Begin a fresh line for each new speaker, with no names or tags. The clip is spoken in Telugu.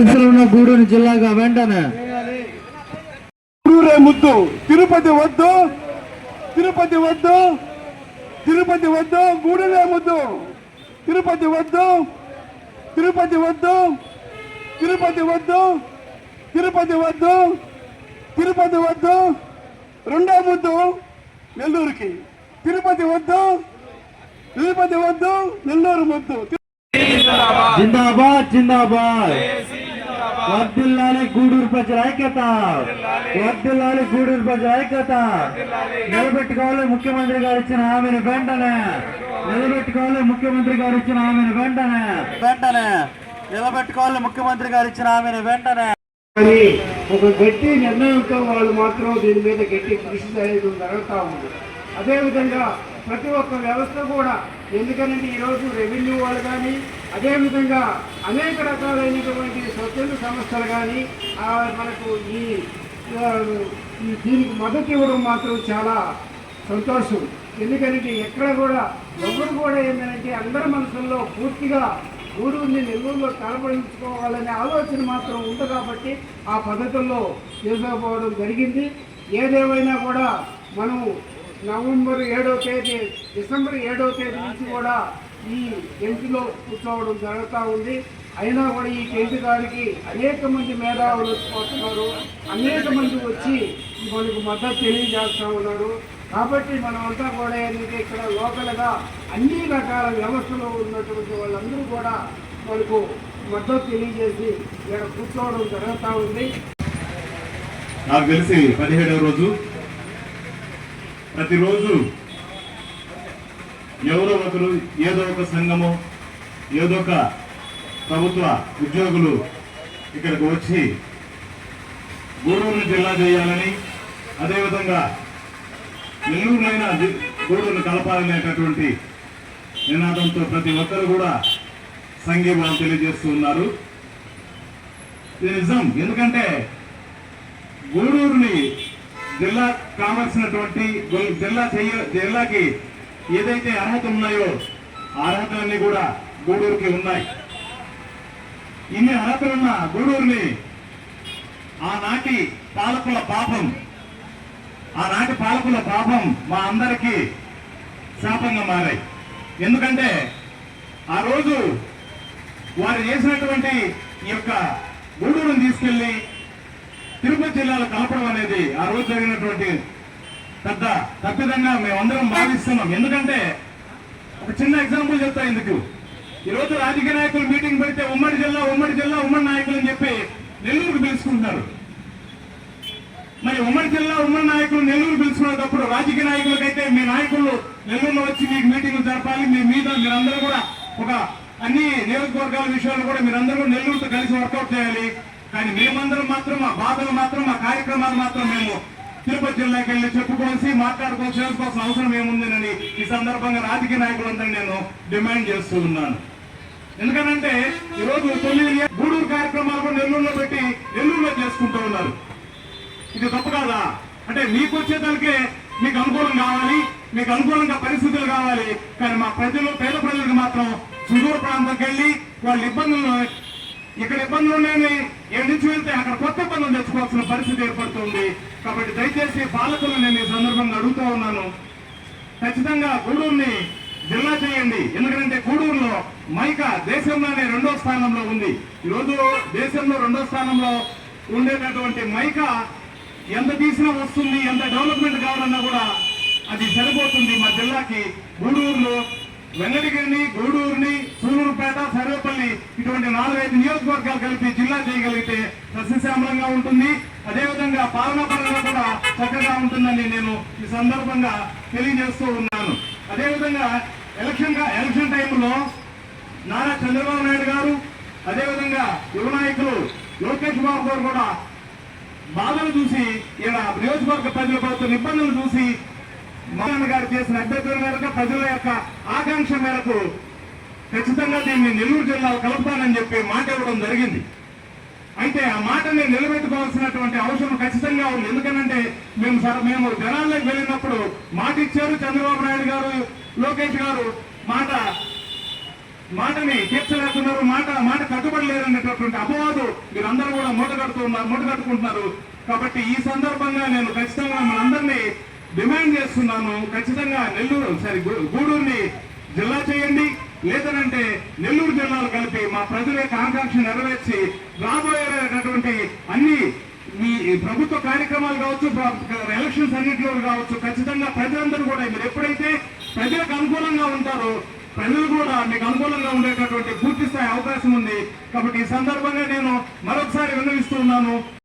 ఉన్న గూడూరు జిల్లాగా వెంటనే
గూడూరే ముద్దు తిరుపతి వద్దు తిరుపతి వద్దు తిరుపతి వద్దు గూడూరే ముద్దు తిరుపతి వద్దు తిరుపతి వద్దు తిరుపతి వద్దు తిరుపతి వద్దు తిరుపతి వద్దు రెండో ముద్దు నెల్లూరుకి తిరుపతి వద్దు తిరుపతి వద్దు నెల్లూరు ముద్దు
జిందాబాద్ జిందాబాద్ వర్దిల్లాలి గూడూరు ప్రజల ఐక్యత. గూడూరు ప్రజల ఐక్యత. నిలబెట్టుకోవాలి ముఖ్యమంత్రి గారు ఇచ్చిన హామీని వెంటనే. నిలబెట్టుకోవాలి ముఖ్యమంత్రి గారు ఇచ్చిన హామీని వెంటనే. వెంటనే. నిలబెట్టుకోవాలి ముఖ్యమంత్రి గారు ఇచ్చిన హామీని వెంటనే.
కానీ ఒక గట్టి నిర్ణయంతో వాళ్ళు మాత్రం దీని మీద గట్టి కృషి చేయడం జరుగుతూ ఉంది. అదేవిధంగా ప్రతి ఒక్క వ్యవస్థ కూడా ఎందుకనంటే ఈరోజు రెవెన్యూ వాళ్ళు కానీ అదేవిధంగా అనేక రకాలైనటువంటి స్వచ్ఛంద సంస్థలు కానీ మనకు ఈ ఈ దీనికి మద్దతు ఇవ్వడం మాత్రం చాలా సంతోషం. ఎందుకంటే ఎక్కడ కూడా ఎవరు కూడా ఏంటంటే అందరి మనసుల్లో పూర్తిగా గూడూరుని నెల్లూరులో కలపడించుకోవాలనే ఆలోచన మాత్రం ఉంది కాబట్టి ఆ పద్ధతుల్లో చేసుకోపోవడం జరిగింది. ఏదేమైనా కూడా మనం నవంబర్ ఏడో తేదీ డిసెంబర్ ఏడో తేదీ నుంచి కూడా ఈ టెంట్లో కూర్చోవడం జరుగుతూ ఉంది. అయినా కూడా ఈ టెంట్ గారికి అనేక మంది మేధావులు వస్తున్నారు అనేక మంది వచ్చి మనకు మద్దతు తెలియజేస్తూ ఉన్నారు. కాబట్టి మనమంతా కూడా ఏంటంటే ఇక్కడ లోకల్గా అన్ని రకాల వ్యవస్థలో ఉన్నటువంటి వాళ్ళందరూ కూడా మనకు మద్దతు తెలియజేసి ఇక్కడ కూర్చోవడం జరుగుతూ ఉంది.
నాకు తెలిసి పదిహేడవ రోజు. ప్రతిరోజు ఎవరో ఒకరు ఏదో ఒక సంఘము ఏదో ఒక ప్రభుత్వ ఉద్యోగులు ఇక్కడికి వచ్చి గూడూరుని జిల్లా చేయాలని అదేవిధంగా నెల్లూరులైన గూడూరును కలపాలనేటటువంటి నినాదంతో ప్రతి ఒక్కరు కూడా సంఘీభావం తెలియజేస్తూ ఉన్నారు. ఇది నిజం. ఎందుకంటే గూడూరుని జిల్లా కావాల్సినటువంటి జిల్లా చెయ్య జిల్లాకి ఏదైతే అర్హత ఉన్నాయో ఆ అర్హతలన్నీ కూడా గూడూరుకి ఉన్నాయి. ఇన్ని అర్హతలున్న గూడూరుని ఆనాటి పాలకుల పాపం ఆనాటి పాలకుల పాపం మా అందరికీ శాపంగా మారాయి. ఎందుకంటే ఆ రోజు వారు చేసినటువంటి ఈ యొక్క గూడూరుని తీసుకెళ్ళి తిరుపతి జిల్లాలో కలపడం అనేది ఆ రోజు జరిగినటువంటి పెద్ద తప్పిదంగా మేమందరం భావిస్తున్నాం. ఎందుకంటే ఒక చిన్న ఎగ్జాంపుల్ చెప్తా ఎందుకు ఈ రోజు రాజకీయ నాయకులు మీటింగ్ పెడితే ఉమ్మడి జిల్లా ఉమ్మడి జిల్లా ఉమ్మడి నాయకులు అని చెప్పి నెల్లూరుకు పిలుచుకుంటున్నారు. మరి ఉమ్మడి జిల్లా ఉమ్మడి నాయకులు నెల్లూరు పిలుచుకునేటప్పుడు రాజకీయ నాయకులకైతే మీ నాయకులు నెల్లూరులో వచ్చి మీకు మీటింగ్ జరపాలి. మీ మీద మీరందరూ కూడా ఒక అన్ని నియోజకవర్గాల విషయాలు కూడా మీరందరూ నెల్లూరుతో కలిసి వర్కౌట్ చేయాలి. కానీ మేమందరం మాత్రం మా బాధలు మాత్రం మా కార్యక్రమాలు మాత్రం మేము తిరుపతి జిల్లాకి వెళ్ళి చెప్పుకోవాల్సి మాట్లాడుకోవాల్సి చేసుకోవాల్సిన అవసరం ఏముందినని ఈ సందర్భంగా రాజకీయ నాయకులందరినీ నేను డిమాండ్ చేస్తూ ఉన్నాను. ఎందుకనంటే ఈరోజు తొమ్మిది గూడూరు కార్యక్రమాలు కూడా నెల్లూరులో పెట్టి నెల్లూరులో చేసుకుంటూ ఉన్నారు. ఇది తప్పు కాదా? అంటే మీకు వచ్చేదానికే మీకు అనుకూలం కావాలి మీకు అనుకూలంగా పరిస్థితులు కావాలి కానీ మా ప్రజలు పేద ప్రజలకు మాత్రం సుదూర ప్రాంతంకి వెళ్ళి వాళ్ళ ఇబ్బందులు ఇక్కడ ఇబ్బందులు ఉన్నాయని ఇక్కడ నుంచి వెళ్తే అక్కడ కొత్త ఇబ్బందులు తెచ్చుకోవాల్సిన పరిస్థితి ఏర్పడుతుంది. కాబట్టి దయచేసి పాలకులను నేను ఈ సందర్భంగా అడుగుతూ ఉన్నాను. ఖచ్చితంగా గూడూరుని జిల్లా చేయండి. ఎందుకంటే గూడూరులో మైక దేశంలోనే రెండో స్థానంలో ఉంది. ఈరోజు దేశంలో రెండో స్థానంలో ఉండేటటువంటి మైక ఎంత తీసినా వస్తుంది ఎంత డెవలప్మెంట్ కావాలన్నా కూడా అది సరిపోతుంది మా జిల్లాకి. గూడూరులో వెంగళగిరిని గూడూరుని సూలూరుపేట సర్వేపల్లి ఉన్నటువంటి నాలుగైదు నియోజకవర్గాలు కలిపి జిల్లా చేయగలిగితే సస్యశ్యామలంగా ఉంటుంది. అదేవిధంగా పాలనా పరంగా కూడా చక్కగా ఉంటుందని నేను ఈ సందర్భంగా తెలియజేస్తూ ఉన్నాను. అదేవిధంగా ఎలక్షన్ ఎలక్షన్ టైంలో నారా చంద్రబాబు నాయుడు గారు అదేవిధంగా యువ నాయకులు లోకేష్ బాబు గారు కూడా బాధలు చూసి ఈయన నియోజకవర్గ ప్రజలు పడుతున్న ఇబ్బందులు చూసి మోహన్ గారు చేసిన అభ్యర్థుల మేరకు ప్రజల యొక్క ఆకాంక్ష మేరకు ఖచ్చితంగా దీన్ని నెల్లూరు జిల్లా కలుపుతానని చెప్పి మాట ఇవ్వడం జరిగింది. అయితే ఆ మాటని నిలబెట్టుకోవాల్సినటువంటి అవసరం ఖచ్చితంగా ఉంది. ఎందుకనంటే మేము మేము జనాల్లోకి వెళ్ళినప్పుడు మాట ఇచ్చారు చంద్రబాబు నాయుడు గారు లోకేష్ గారు. మాట మాటని తీర్చలేకున్నారు. మాట మాట కట్టుబడి లేదనేటటువంటి అపవాదు మీరందరూ కూడా మూట కడుతున్నారు మూట కట్టుకుంటున్నారు కాబట్టి ఈ సందర్భంగా నేను ఖచ్చితంగా మనందరినీ డిమాండ్ చేస్తున్నాను. ఖచ్చితంగా నెల్లూరు సారీ గూడూరుని జిల్లా చేయండి. లేదనంటే నెల్లూరు జిల్లాలు కలిపి మా ప్రజల యొక్క ఆకాంక్ష నెరవేర్చి రాబోయేటటువంటి అన్ని మీ ప్రభుత్వ కార్యక్రమాలు కావచ్చు ఎలక్షన్స్ అన్నింటిలో కావచ్చు ఖచ్చితంగా ప్రజలందరూ కూడా మీరు ఎప్పుడైతే ప్రజలకు అనుకూలంగా ఉంటారో ప్రజలు కూడా మీకు అనుకూలంగా ఉండేటటువంటి పూర్తి స్థాయి అవకాశం ఉంది. కాబట్టి ఈ సందర్భంగా నేను మరొకసారి విన్నవిస్తున్నాను